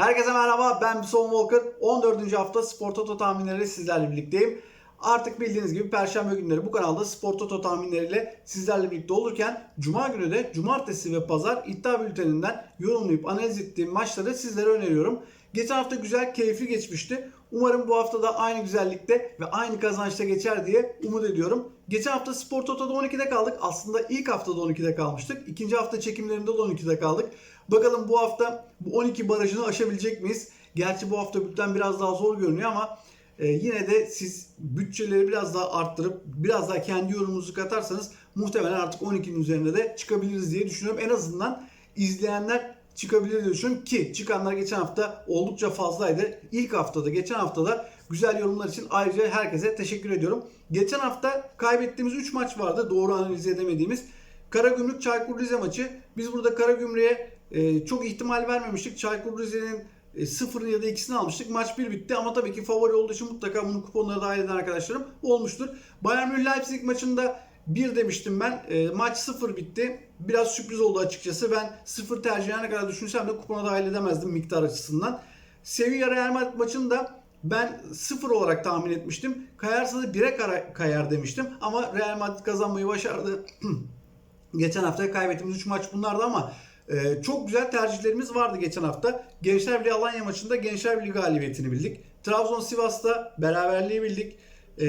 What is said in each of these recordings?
Herkese merhaba ben Son Walker. 14. hafta Spor Toto tahminleri sizlerle birlikteyim. Artık bildiğiniz gibi Perşembe günleri bu kanalda Spor Toto tahminleriyle sizlerle birlikte olurken Cuma günü de Cumartesi ve Pazar iddia bülteninden yorumlayıp analiz ettiğim maçları sizlere öneriyorum. Geçen hafta güzel, keyifli geçmişti. Umarım bu hafta da aynı güzellikte ve aynı kazançta geçer diye umut ediyorum. Geçen hafta Spor Toto'da 12'de kaldık. Aslında ilk haftada 12'de kalmıştık. İkinci hafta çekimlerinde de 12'de kaldık. Bakalım bu hafta bu 12 barajını aşabilecek miyiz? Gerçi bu hafta bülten biraz daha zor görünüyor ama e, yine de siz bütçeleri biraz daha arttırıp biraz daha kendi yorumunuzu katarsanız muhtemelen artık 12'nin üzerinde de çıkabiliriz diye düşünüyorum. En azından izleyenler çıkabilir diye düşünüyorum ki çıkanlar geçen hafta oldukça fazlaydı. İlk haftada, geçen haftada güzel yorumlar için ayrıca herkese teşekkür ediyorum. Geçen hafta kaybettiğimiz 3 maç vardı doğru analiz edemediğimiz. Karagümrük Çaykur Rize maçı. Biz burada Karagümrük'e e, çok ihtimal vermemiştik. Çaykur Rize'nin e, sıfırını ya da ikisini almıştık. Maç bir bitti ama tabii ki favori olduğu için mutlaka bunu kuponlara dahil eden arkadaşlarım olmuştur. Bayern Münih Leipzig maçında 1 demiştim ben. E, maç 0 bitti. Biraz sürpriz oldu açıkçası. Ben 0 tercihine kadar düşünsem de kupona dahil edemezdim miktar açısından. Sevilla Real Madrid maçında ben 0 olarak tahmin etmiştim. Kayarsa da 1'e kara- kayar demiştim. Ama Real Madrid kazanmayı başardı. Geçen hafta kaybettiğimiz 3 maç bunlardı ama e, çok güzel tercihlerimiz vardı geçen hafta. Gençler Birliği Alanya maçında Gençler Birliği galibiyetini bildik. Trabzon Sivas'ta beraberliği bildik. E,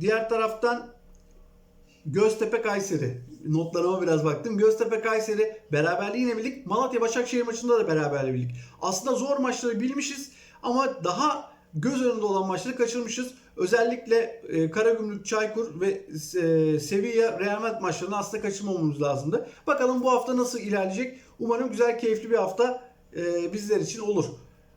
diğer taraftan Göztepe Kayseri. Notlarıma biraz baktım. Göztepe Kayseri beraberliği yine bildik. Malatya Başakşehir maçında da beraberliği bildik. Aslında zor maçları bilmişiz ama daha göz önünde olan maçları kaçırmışız. Özellikle e, Karagümrük, Çaykur ve e, Sevilla Real Madrid maçlarını aslında kaçırmamamız lazımdı. Bakalım bu hafta nasıl ilerleyecek? Umarım güzel, keyifli bir hafta e, bizler için olur.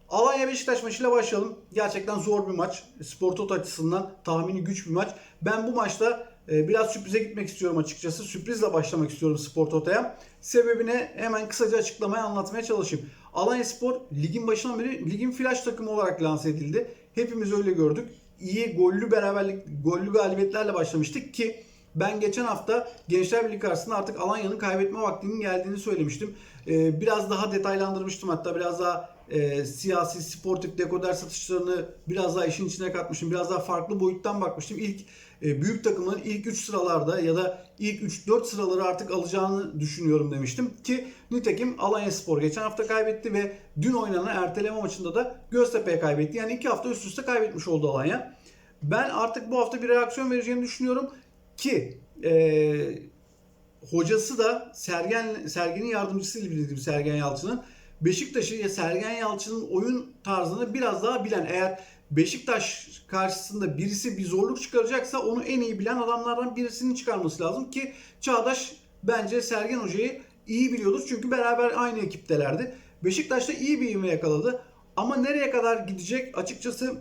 Alanya Beşiktaş maçıyla başlayalım. Gerçekten zor bir maç. Spor açısından tahmini güç bir maç. Ben bu maçta e, biraz sürprize gitmek istiyorum açıkçası. Sürprizle başlamak istiyorum Spor Toto'ya. Sebebine hemen kısaca açıklamaya anlatmaya çalışayım. Alanya Spor ligin başından beri ligin flash takımı olarak lanse edildi. Hepimiz öyle gördük. İyi gollü beraberlik, gollü galibiyetlerle başlamıştık ki ben geçen hafta Gençler Birliği karşısında artık Alanya'nın kaybetme vaktinin geldiğini söylemiştim. Ee, biraz daha detaylandırmıştım hatta biraz daha e, siyasi, sportif dekoder satışlarını biraz daha işin içine katmıştım. Biraz daha farklı boyuttan bakmıştım. İlk e, büyük takımların ilk 3 sıralarda ya da ilk 3-4 sıraları artık alacağını düşünüyorum demiştim. Ki nitekim Alanya Spor geçen hafta kaybetti ve dün oynanan erteleme maçında da Göztepe'ye kaybetti. Yani 2 hafta üst üste kaybetmiş oldu Alanya. Ben artık bu hafta bir reaksiyon vereceğini düşünüyorum ki e, hocası da Sergen Sergen'in yardımcısıyla bildiğim Sergen Yalçın'ın. Beşiktaş'ı ya Sergen Yalçın'ın oyun tarzını biraz daha bilen eğer Beşiktaş karşısında birisi bir zorluk çıkaracaksa onu en iyi bilen adamlardan birisinin çıkarması lazım ki Çağdaş bence Sergen Hoca'yı iyi biliyordur. Çünkü beraber aynı ekiptelerdi. Beşiktaş'ta iyi bir ivme yakaladı. Ama nereye kadar gidecek? Açıkçası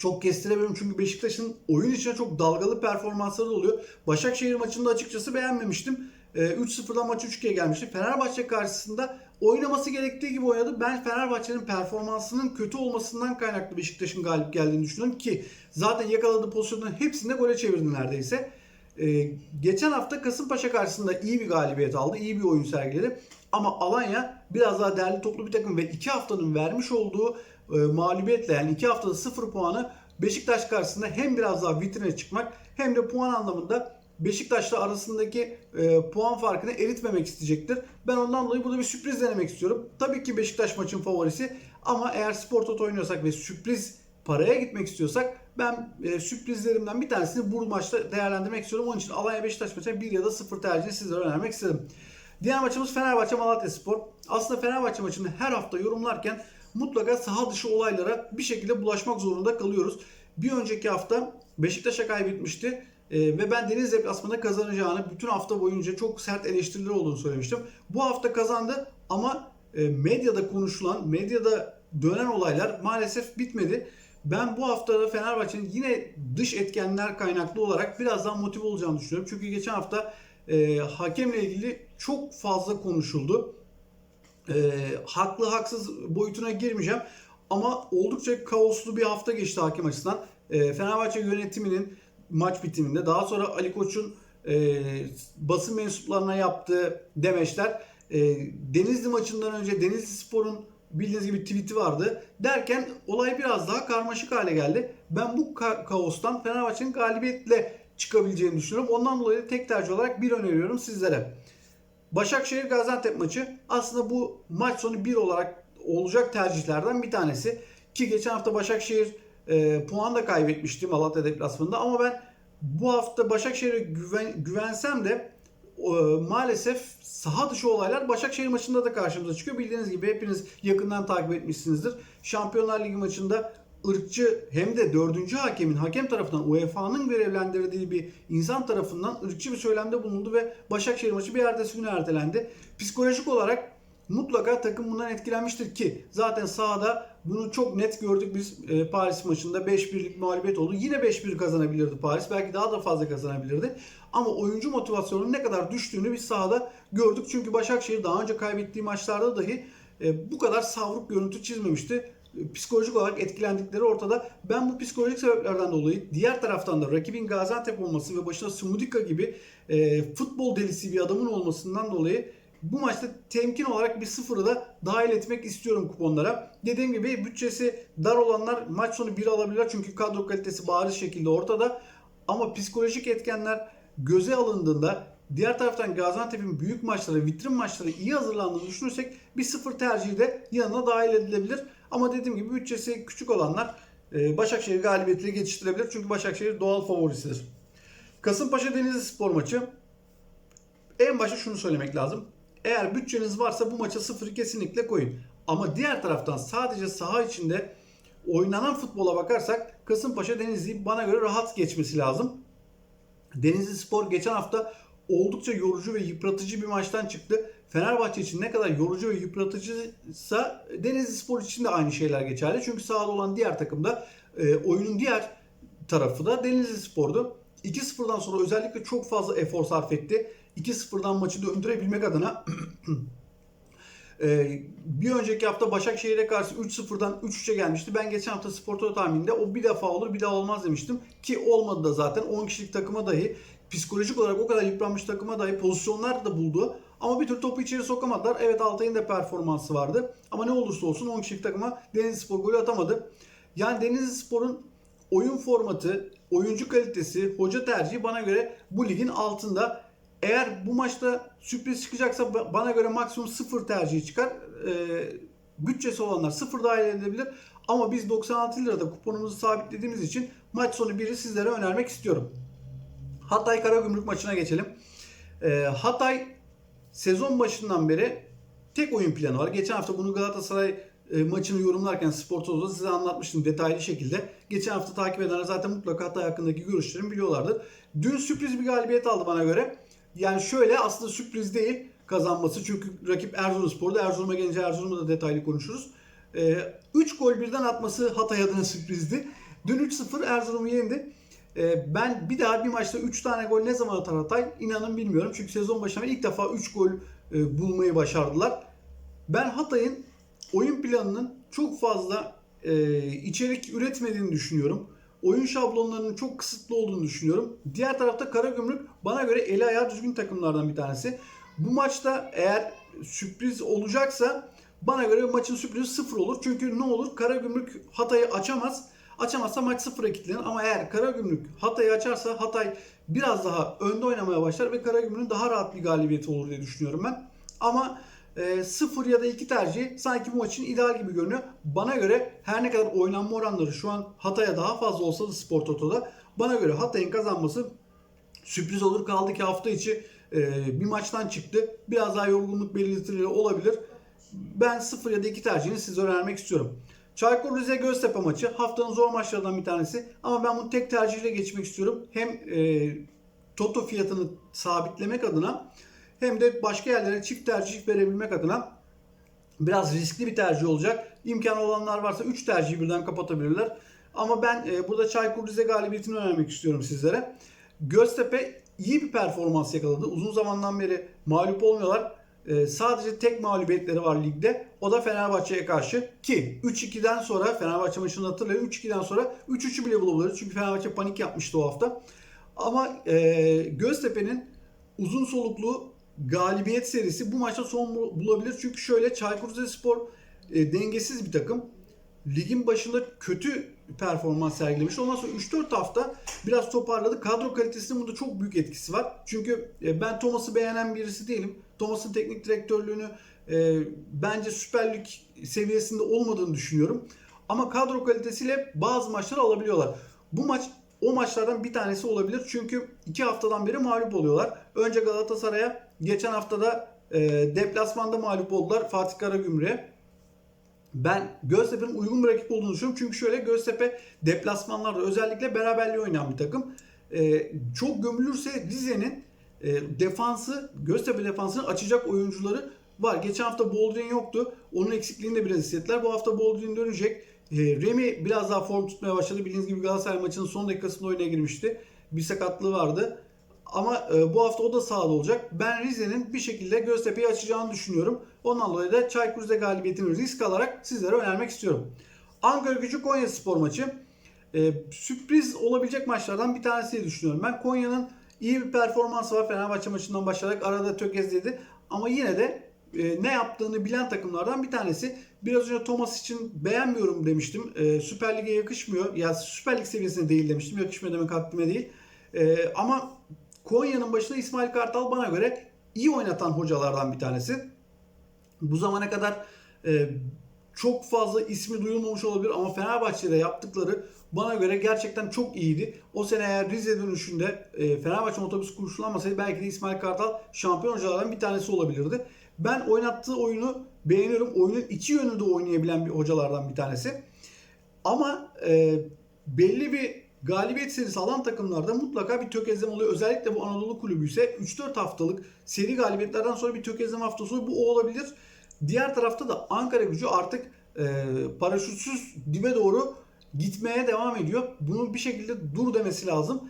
çok kestiremiyorum çünkü Beşiktaş'ın oyun içine çok dalgalı performansları da oluyor. Başakşehir maçında açıkçası beğenmemiştim. Ee, 3-0'dan maç 3-2'ye gelmişti. Fenerbahçe karşısında oynaması gerektiği gibi oynadı. Ben Fenerbahçe'nin performansının kötü olmasından kaynaklı Beşiktaş'ın galip geldiğini düşünüyorum ki zaten yakaladığı pozisyonların hepsini de gole çevirdi neredeyse. Ee, geçen hafta Kasımpaşa karşısında iyi bir galibiyet aldı. iyi bir oyun sergiledi. Ama Alanya biraz daha değerli toplu bir takım ve 2 haftanın vermiş olduğu e, mağlubiyetle yani 2 haftada 0 puanı Beşiktaş karşısında hem biraz daha vitrine çıkmak hem de puan anlamında Beşiktaş'la arasındaki e, puan farkını eritmemek isteyecektir. Ben ondan dolayı burada bir sürpriz denemek istiyorum. Tabii ki Beşiktaş maçın favorisi ama eğer spor toto oynuyorsak ve sürpriz paraya gitmek istiyorsak ben e, sürprizlerimden bir tanesini bu maçta değerlendirmek istiyorum. Onun için Alanya Beşiktaş maçına 1 ya da 0 tercihini sizlere önermek istedim. Diğer maçımız Fenerbahçe Malatya Spor. Aslında Fenerbahçe maçını her hafta yorumlarken mutlaka saha dışı olaylara bir şekilde bulaşmak zorunda kalıyoruz. Bir önceki hafta Beşiktaş'a kaybetmişti. Ee, ve ben Deniz deplasmanında kazanacağını bütün hafta boyunca çok sert eleştiriler olduğunu söylemiştim. Bu hafta kazandı ama e, medyada konuşulan, medyada dönen olaylar maalesef bitmedi. Ben bu hafta da Fenerbahçe'nin yine dış etkenler kaynaklı olarak biraz daha motive olacağını düşünüyorum. Çünkü geçen hafta e, hakemle ilgili çok fazla konuşuldu. E, haklı haksız boyutuna girmeyeceğim. Ama oldukça kaoslu bir hafta geçti hakem açısından. E, Fenerbahçe yönetiminin maç bitiminde daha sonra Ali Koç'un e, basın mensuplarına yaptığı demeçler e, Denizli maçından önce Denizli Spor'un bildiğiniz gibi tweet'i vardı. Derken olay biraz daha karmaşık hale geldi. Ben bu ka- kaostan Fenerbahçe'nin galibiyetle çıkabileceğini düşünüyorum. Ondan dolayı tek tercih olarak bir öneriyorum sizlere. Başakşehir Gaziantep maçı aslında bu maç sonu bir olarak olacak tercihlerden bir tanesi. Ki geçen hafta Başakşehir e, puan da kaybetmişti Malatya deplasmanında ama ben bu hafta Başakşehir'e güven, güvensem de e, maalesef saha dışı olaylar Başakşehir maçında da karşımıza çıkıyor. Bildiğiniz gibi hepiniz yakından takip etmişsinizdir. Şampiyonlar Ligi maçında ırkçı hem de dördüncü hakemin hakem tarafından UEFA'nın görevlendirdiği bir insan tarafından ırkçı bir söylemde bulundu ve Başakşehir maçı bir ertesi güne ertelendi. Psikolojik olarak mutlaka takım bundan etkilenmiştir ki zaten sahada bunu çok net gördük biz e, Paris maçında 5-1'lik mağlubiyet oldu. Yine 5-1 kazanabilirdi Paris. Belki daha da fazla kazanabilirdi. Ama oyuncu motivasyonunun ne kadar düştüğünü biz sahada gördük. Çünkü Başakşehir daha önce kaybettiği maçlarda dahi e, bu kadar savruk görüntü çizmemişti. Psikolojik olarak etkilendikleri ortada. Ben bu psikolojik sebeplerden dolayı diğer taraftan da rakibin Gaziantep olması ve başına Sumudika gibi e, futbol delisi bir adamın olmasından dolayı bu maçta temkin olarak bir sıfırı da dahil etmek istiyorum kuponlara. Dediğim gibi bütçesi dar olanlar maç sonu 1 alabilirler çünkü kadro kalitesi bariz şekilde ortada. Ama psikolojik etkenler göze alındığında diğer taraftan Gaziantep'in büyük maçları, vitrin maçları iyi hazırlandığını düşünürsek bir sıfır tercihi de yanına dahil edilebilir. Ama dediğim gibi bütçesi küçük olanlar e, Başakşehir galibiyetiyle geçiştirebilir. Çünkü Başakşehir doğal favorisidir. Kasımpaşa Denizli Spor maçı. En başta şunu söylemek lazım. Eğer bütçeniz varsa bu maça 0 kesinlikle koyun. Ama diğer taraftan sadece saha içinde oynanan futbola bakarsak Kasımpaşa Denizli'yi bana göre rahat geçmesi lazım. Denizli Spor geçen hafta oldukça yorucu ve yıpratıcı bir maçtan çıktı. Fenerbahçe için ne kadar yorucu ve yıpratıcıysa Denizli Spor için de aynı şeyler geçerli. Çünkü sahada olan diğer takımda e, oyunun diğer tarafı da Denizli Spor'du. 2-0'dan sonra özellikle çok fazla efor sarf etti. 2-0'dan maçı döndürebilmek adına Ee, bir önceki hafta Başakşehir'e karşı 3-0'dan 3-3'e gelmişti. Ben geçen hafta Sporto tahmininde o bir defa olur bir daha olmaz demiştim. Ki olmadı da zaten 10 kişilik takıma dahi psikolojik olarak o kadar yıpranmış takıma dahi pozisyonlar da buldu. Ama bir türlü topu içeri sokamadılar. Evet Altay'ın da performansı vardı. Ama ne olursa olsun 10 kişilik takıma Denizli Spor golü atamadı. Yani Denizli Spor'un oyun formatı, oyuncu kalitesi, hoca tercihi bana göre bu ligin altında. Eğer bu maçta sürpriz çıkacaksa ba- bana göre maksimum sıfır tercihi çıkar. Ee, bütçesi olanlar sıfır dahil edilebilir. Ama biz 96 lirada kuponumuzu sabitlediğimiz için maç sonu biri sizlere önermek istiyorum. Hatay Karagümrük maçına geçelim. Ee, Hatay sezon başından beri tek oyun planı var. Geçen hafta bunu Galatasaray e, maçını yorumlarken Spor Toto'da size anlatmıştım detaylı şekilde. Geçen hafta takip edenler zaten mutlaka Hatay hakkındaki görüşlerimi biliyorlardır. Dün sürpriz bir galibiyet aldı bana göre. Yani şöyle aslında sürpriz değil kazanması. Çünkü rakip Erzurumspor'da. Erzurum'a gelince Erzurum'da da detaylı konuşuruz. 3 gol birden atması Hatay adına sürprizdi. Dün 3-0 Erzurum'u yendi. Ee, Ben bir daha bir maçta 3 tane gol ne zaman atar Hatay inanın bilmiyorum. Çünkü sezon başında ilk defa 3 gol e, bulmayı başardılar. Ben Hatay'ın oyun planının çok fazla e, içerik üretmediğini düşünüyorum. Oyun şablonlarının çok kısıtlı olduğunu düşünüyorum. Diğer tarafta Karagümrük bana göre eli ayağı düzgün takımlardan bir tanesi. Bu maçta eğer sürpriz olacaksa bana göre maçın sürprizi sıfır olur. Çünkü ne olur Karagümrük Hatay'ı açamaz. Açamazsa maç sıfıra kilitlenir. Ama eğer Karagümrük Hatay'ı açarsa Hatay biraz daha önde oynamaya başlar ve Karagümrük'ün daha rahat bir galibiyeti olur diye düşünüyorum ben. Ama e, 0 ya da 2 tercih sanki bu maçın ideal gibi görünüyor. Bana göre her ne kadar oynanma oranları şu an Hatay'a daha fazla olsa da Spor Toto'da bana göre Hatay'ın kazanması sürpriz olur. Kaldı ki hafta içi e, bir maçtan çıktı. Biraz daha yorgunluk belirtileri olabilir. Ben 0 ya da 2 tercihini size önermek istiyorum. Çaykur Rize Göztepe maçı haftanın zor maçlarından bir tanesi. Ama ben bunu tek tercihle geçmek istiyorum. Hem e, Toto fiyatını sabitlemek adına hem de başka yerlere çift tercih verebilmek adına biraz riskli bir tercih olacak. İmkan olanlar varsa 3 tercihi birden kapatabilirler. Ama ben e, burada Çaykur Rize galibiyetini önermek istiyorum sizlere. Göztepe iyi bir performans yakaladı. Uzun zamandan beri mağlup olmuyorlar. E, sadece tek mağlubiyetleri var ligde. O da Fenerbahçe'ye karşı. Ki 3-2'den sonra Fenerbahçe maçını hatırlayın. 3-2'den sonra 3-3'ü bile bulabilir. Çünkü Fenerbahçe panik yapmıştı o hafta. Ama e, Göztepe'nin uzun soluklu galibiyet serisi bu maçta son bul- bulabilir. Çünkü şöyle Çaykur Rizespor e, dengesiz bir takım. Ligin başında kötü performans sergilemiş. Ondan sonra 3-4 hafta biraz toparladı. Kadro kalitesinin bunda çok büyük etkisi var. Çünkü e, ben Thomas'ı beğenen birisi değilim. Thomas'ın teknik direktörlüğünü e, bence Süper Lig seviyesinde olmadığını düşünüyorum. Ama kadro kalitesiyle bazı maçları alabiliyorlar. Bu maç o maçlardan bir tanesi olabilir. Çünkü iki haftadan beri mağlup oluyorlar. Önce Galatasaray'a, geçen haftada e, deplasmanda mağlup oldular Fatih Karagümrük'e. Ben Göztepe'nin uygun bir rakip olduğunu düşünüyorum. Çünkü şöyle Göztepe deplasmanlarda özellikle beraberliği oynayan bir takım. E, çok gömülürse Rize'nin e, defansı, Göztepe defansını açacak oyuncuları var. Geçen hafta Boldrin yoktu. Onun eksikliğini de biraz hissettiler. Bu hafta Boldrin dönecek. E, Remy biraz daha form tutmaya başladı. Bildiğiniz gibi Galatasaray maçının son dakikasında oyuna girmişti. Bir sakatlığı vardı. Ama e, bu hafta o da sahada olacak. Ben Rize'nin bir şekilde Göztepe'yi açacağını düşünüyorum. Ondan dolayı da Çaykur Rize galibiyetini risk alarak sizlere önermek istiyorum. Ankara Gücü Konya Spor maçı. E, sürpriz olabilecek maçlardan bir tanesi düşünüyorum. Ben Konya'nın iyi bir performansı var. Fenerbahçe maçından başlayarak arada tökezledi. Ama yine de e, ne yaptığını bilen takımlardan bir tanesi. Biraz önce Thomas için beğenmiyorum demiştim. E, Süper Lig'e yakışmıyor. Ya Süper Lig seviyesinde değil demiştim. Yakışmıyor demek haddime değil. E, ama Konya'nın başında İsmail Kartal bana göre iyi oynatan hocalardan bir tanesi. Bu zamana kadar e, çok fazla ismi duyulmamış olabilir ama Fenerbahçe'de yaptıkları bana göre gerçekten çok iyiydi. O sene eğer Rize dönüşünde e, Fenerbahçe otobüs kurşulanmasaydı belki de İsmail Kartal şampiyon hocalardan bir tanesi olabilirdi. Ben oynattığı oyunu beğeniyorum. Oyunun iki yönü de oynayabilen bir hocalardan bir tanesi. Ama e, belli bir galibiyet serisi alan takımlarda mutlaka bir tökezleme oluyor. Özellikle bu Anadolu kulübü ise 3-4 haftalık seri galibiyetlerden sonra bir tökezleme haftası oluyor. Bu o olabilir. Diğer tarafta da Ankara gücü artık e, paraşütsüz dibe doğru gitmeye devam ediyor. Bunun bir şekilde dur demesi lazım.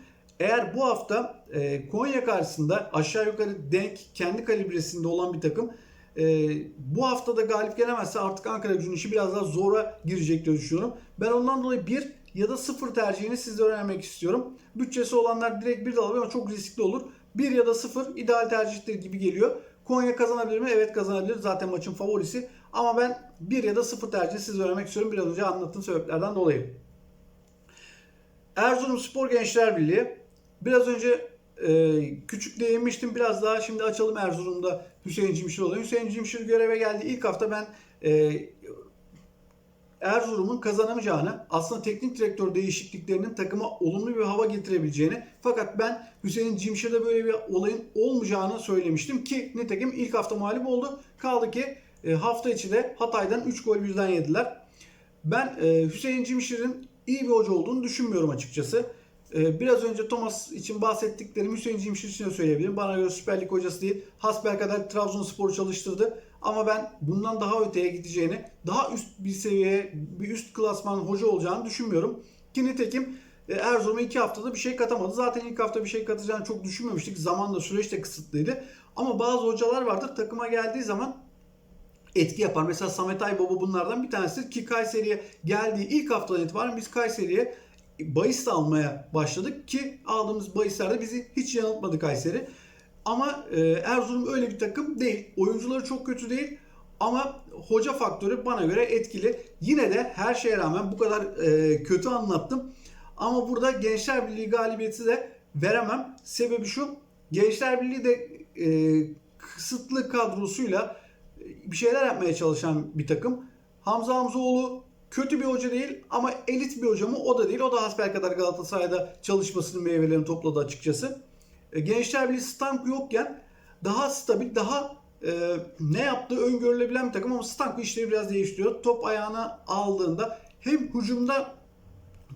Eğer bu hafta e, Konya karşısında aşağı yukarı denk kendi kalibresinde olan bir takım e, bu hafta da galip gelemezse artık Ankara gücünün işi biraz daha zora girecek diye düşünüyorum. Ben ondan dolayı bir ya da sıfır tercihini sizlere önermek istiyorum. Bütçesi olanlar direkt bir de alabilir ama çok riskli olur. 1 ya da 0 ideal tercihtir gibi geliyor. Konya kazanabilir mi? Evet kazanabilir. Zaten maçın favorisi. Ama ben 1 ya da 0 tercihi size vermek istiyorum. Biraz önce anlattığım sebeplerden dolayı. Erzurum Spor Gençler Birliği. Biraz önce e, küçük değinmiştim. Biraz daha şimdi açalım Erzurum'da Hüseyin Cimşir oluyor. Hüseyin Cimşir göreve geldi. İlk hafta ben e, Erzurum'un kazanamayacağını, aslında teknik direktör değişikliklerinin takıma olumlu bir hava getirebileceğini fakat ben Hüseyin Cimşir'de böyle bir olayın olmayacağını söylemiştim ki nitekim ilk hafta mağlup oldu. Kaldı ki e, hafta içi de Hatay'dan 3 gol birden yediler. Ben e, Hüseyin Cimşir'in iyi bir hoca olduğunu düşünmüyorum açıkçası. E, biraz önce Thomas için bahsettiklerimi Hüseyin Cimşir için de söyleyebilirim. Bana göre Süper Lig hocası değil. Hasbelkader Trabzonspor'u çalıştırdı. Ama ben bundan daha öteye gideceğini, daha üst bir seviyeye, bir üst klasman hoca olacağını düşünmüyorum. Ki nitekim e, Erzurum'a iki haftada bir şey katamadı. Zaten ilk hafta bir şey katacağını çok düşünmemiştik. Zaman da süreç de kısıtlıydı. Ama bazı hocalar vardır takıma geldiği zaman etki yapar. Mesela Samet Aybaba bunlardan bir tanesi ki Kayseri'ye geldiği ilk haftadan itibaren biz Kayseri'ye bahis almaya başladık ki aldığımız bahislerde bizi hiç yanıltmadı Kayseri. Ama e, Erzurum öyle bir takım değil. Oyuncuları çok kötü değil. Ama hoca faktörü bana göre etkili. Yine de her şeye rağmen bu kadar e, kötü anlattım. Ama burada Gençler Birliği galibiyeti de veremem. Sebebi şu. Gençler Birliği de e, kısıtlı kadrosuyla bir şeyler yapmaya çalışan bir takım. Hamza Hamzoğlu kötü bir hoca değil ama elit bir hoca mı? O da değil. O da hasbelkader Galatasaray'da çalışmasının meyvelerini topladı açıkçası. E, Gençler Birliği Stanku yokken daha stabil, daha e, ne yaptığı öngörülebilen bir takım ama Stanku işleri biraz değiştiriyor. Top ayağına aldığında hem hücumda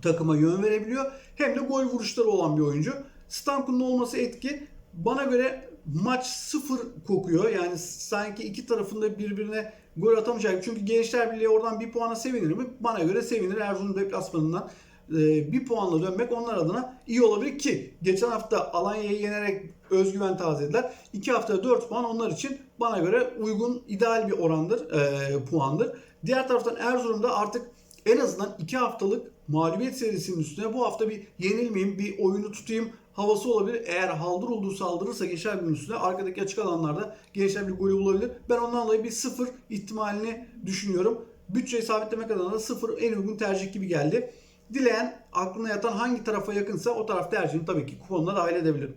takıma yön verebiliyor hem de gol vuruşları olan bir oyuncu. Stanku'nun olması etki. Bana göre maç sıfır kokuyor. Yani sanki iki tarafında birbirine gol atamayacak. Çünkü Gençler Birliği oradan bir puana sevinir mi? Bana göre sevinir. Erzurum deplasmanından e, bir puanla dönmek onlar adına iyi olabilir ki geçen hafta Alanya'yı yenerek özgüven tazelediler. İki haftada 4 puan onlar için bana göre uygun, ideal bir orandır, e, puandır. Diğer taraftan Erzurum'da artık en azından 2 haftalık mağlubiyet serisinin üstüne bu hafta bir yenilmeyeyim, bir oyunu tutayım havası olabilir. Eğer haldır olduğu saldırırsa Gençler Birliği'nin üstüne arkadaki açık alanlarda Gençler bir golü bulabilir. Ben ondan dolayı bir sıfır ihtimalini düşünüyorum. Bütçeyi sabitlemek adına da sıfır en uygun tercih gibi geldi. Dileyen aklına yatan hangi tarafa yakınsa o taraf tercihini tabii ki kuponuna dahil edebilir.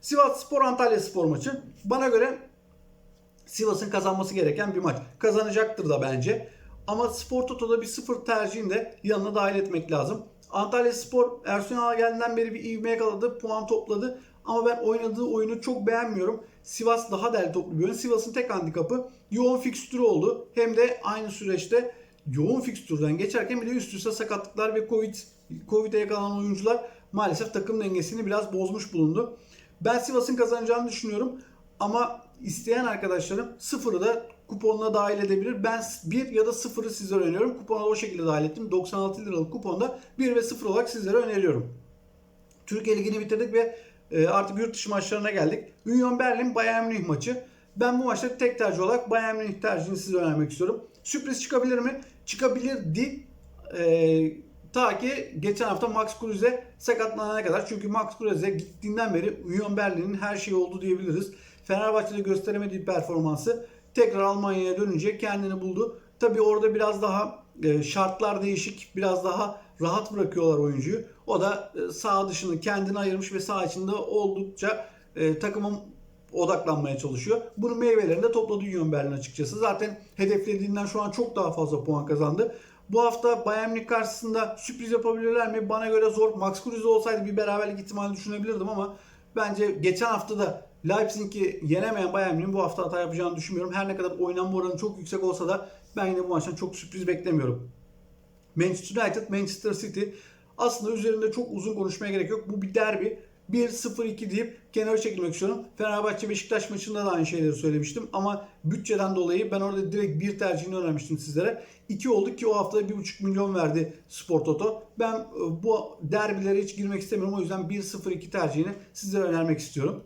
Sivas Spor Antalya Spor maçı. Bana göre Sivas'ın kazanması gereken bir maç. Kazanacaktır da bence. Ama Spor Toto'da bir sıfır tercihini de yanına dahil etmek lazım. Antalya Spor Ersun geldiğinden beri bir ivme yakaladı, puan topladı. Ama ben oynadığı oyunu çok beğenmiyorum. Sivas daha derli toplu bir oyun. Sivas'ın tek handikapı yoğun fikstürü oldu. Hem de aynı süreçte yoğun fikstürden geçerken bir de üst üste sakatlıklar ve Covid Covid'e yakalanan oyuncular maalesef takım dengesini biraz bozmuş bulundu. Ben Sivas'ın kazanacağını düşünüyorum. Ama isteyen arkadaşlarım sıfırı da kuponuna dahil edebilir. Ben 1 ya da 0'ı sizlere öneriyorum. Kupona o şekilde dahil ettim. 96 liralık kuponda 1 ve 0 olarak sizlere öneriyorum. Türkiye Ligi'ni bitirdik ve e, artık yurt dışı maçlarına geldik. Union Berlin Bayern Münih maçı. Ben bu maçta tek tercih olarak Bayern Münih tercihini size önermek istiyorum. Sürpriz çıkabilir mi? Çıkabilirdi. E, ta ki geçen hafta Max Kruse sakatlanana kadar. Çünkü Max Kruse gittiğinden beri Union Berlin'in her şeyi oldu diyebiliriz. Fenerbahçe'de gösteremediği performansı tekrar Almanya'ya dönünce kendini buldu. Tabii orada biraz daha e, şartlar değişik, biraz daha rahat bırakıyorlar oyuncuyu. O da e, sağ dışını kendine ayırmış ve sağ içinde oldukça e, takımın odaklanmaya çalışıyor. Bunun meyvelerini de topladı Union Berlin açıkçası. Zaten hedeflediğinden şu an çok daha fazla puan kazandı. Bu hafta Bayern Münih karşısında sürpriz yapabilirler mi? Bana göre zor. Max Kruse olsaydı bir beraberlik ihtimali düşünebilirdim ama bence geçen hafta da Leipzig'i yenemeyen Bayern Münih'in bu hafta hata yapacağını düşünmüyorum. Her ne kadar oynanma oranı çok yüksek olsa da ben yine bu maçtan çok sürpriz beklemiyorum. Manchester United, Manchester City aslında üzerinde çok uzun konuşmaya gerek yok. Bu bir derbi. 1-0-2 deyip kenara çekilmek istiyorum. Fenerbahçe Beşiktaş maçında da aynı şeyleri söylemiştim ama bütçeden dolayı ben orada direkt bir tercihini önermiştim sizlere. 2 oldu ki o hafta 1,5 milyon verdi Spor Toto. Ben e, bu derbilere hiç girmek istemiyorum. O yüzden 1-0-2 tercihini sizlere önermek istiyorum.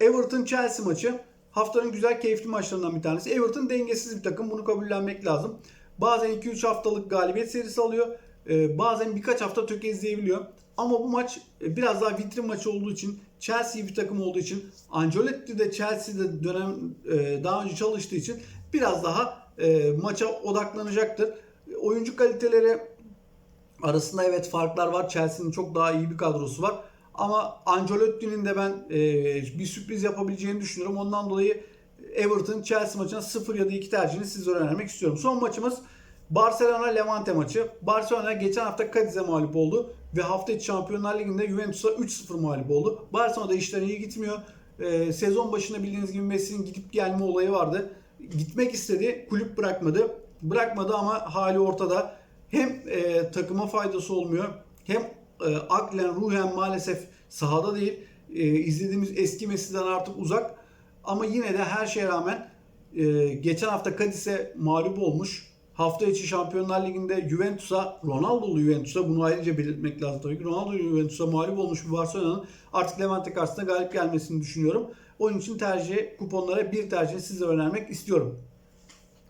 Everton Chelsea maçı haftanın güzel keyifli maçlarından bir tanesi. Everton dengesiz bir takım. Bunu kabullenmek lazım. Bazen 2-3 haftalık galibiyet serisi alıyor. Ee, bazen birkaç hafta tökezleyebiliyor. Ama bu maç e, biraz daha vitrin maçı olduğu için Chelsea bir takım olduğu için Ancelotti de Chelsea'de dönem e, daha önce çalıştığı için biraz daha e, maça odaklanacaktır. Oyuncu kaliteleri arasında evet farklar var. Chelsea'nin çok daha iyi bir kadrosu var. Ama Ancelotti'nin de ben bir sürpriz yapabileceğini düşünüyorum. Ondan dolayı Everton Chelsea maçına 0 ya da 2 tercihini sizlere önermek istiyorum. Son maçımız Barcelona Levante maçı. Barcelona geçen hafta Cadiz'e mağlup oldu ve hafta içi Şampiyonlar Ligi'nde Juventus'a 3-0 mağlup oldu. Barcelona'da işler iyi gitmiyor. E, sezon başında bildiğiniz gibi Messi'nin gidip gelme olayı vardı. Gitmek istedi, kulüp bırakmadı. Bırakmadı ama hali ortada. Hem e, takıma faydası olmuyor hem e, aklen ruhen maalesef sahada değil. E, izlediğimiz eski Messi'den artık uzak. Ama yine de her şeye rağmen e, geçen hafta Cadiz'e mağlup olmuş. Hafta içi Şampiyonlar Ligi'nde Juventus'a, Ronaldo'lu Juventus'a bunu ayrıca belirtmek lazım tabii ki. Ronaldo Juventus'a mağlup olmuş bir Barcelona'nın artık Levante karşısında galip gelmesini düşünüyorum. Onun için tercih kuponlara bir tercih size önermek istiyorum.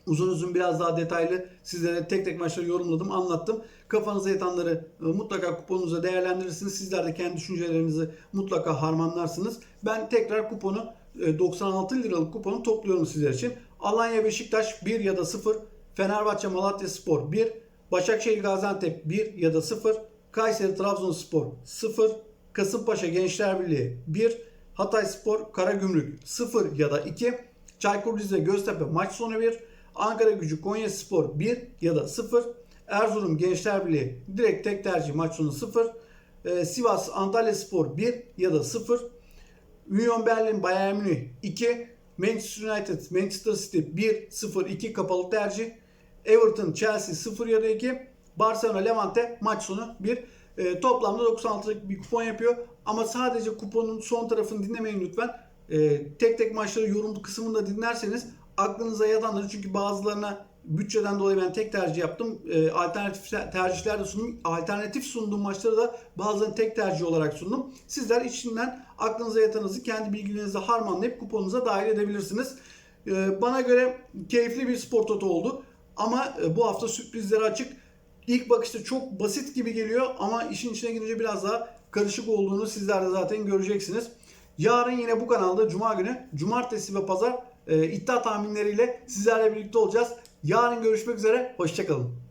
Uzun uzun biraz daha detaylı sizlere tek tek maçları yorumladım, anlattım. Kafanıza yatanları e, mutlaka kuponunuza değerlendirirsiniz. Sizler de kendi düşüncelerinizi mutlaka harmanlarsınız. Ben tekrar kuponu e, 96 liralık kuponu topluyorum sizler için. Alanya Beşiktaş 1 ya da 0, Fenerbahçe Malatya Spor 1, Başakşehir Gaziantep 1 ya da 0, Kayseri Trabzonspor 0, Kasımpaşa Gençler Birliği 1, Hatay Spor Karagümrük 0 ya da 2, Çaykur Rize Göztepe maç sonu 1, Ankara Gücü Konya Spor 1 ya da 0, Erzurum Gençler Birliği direkt tek tercih maç sonu 0, ee, Sivas Antalya Spor 1 ya da 0, Union Berlin Bayern Münih 2, Manchester United Manchester City 1 0 2 kapalı tercih, Everton Chelsea 0 ya da 2, Barcelona Levante maç sonu 1. E, toplamda 96'lık bir kupon yapıyor. Ama sadece kuponun son tarafını dinlemeyin lütfen. E, tek tek maçları yorum kısmında dinlerseniz aklınıza yatanları çünkü bazılarına bütçeden dolayı ben tek tercih yaptım. E, alternatif tercihler de sundum. Alternatif sunduğum maçları da bazılarını tek tercih olarak sundum. Sizler içinden aklınıza yatanızı kendi bilgilerinizle harmanlayıp kuponunuza dahil edebilirsiniz. E, bana göre keyifli bir spor toto oldu. Ama e, bu hafta sürprizleri açık. İlk bakışta çok basit gibi geliyor ama işin içine girince biraz daha karışık olduğunu sizler de zaten göreceksiniz. Yarın yine bu kanalda Cuma günü, Cumartesi ve Pazar e, iddia tahminleriyle sizlerle birlikte olacağız. Yarın görüşmek üzere. Hoşçakalın.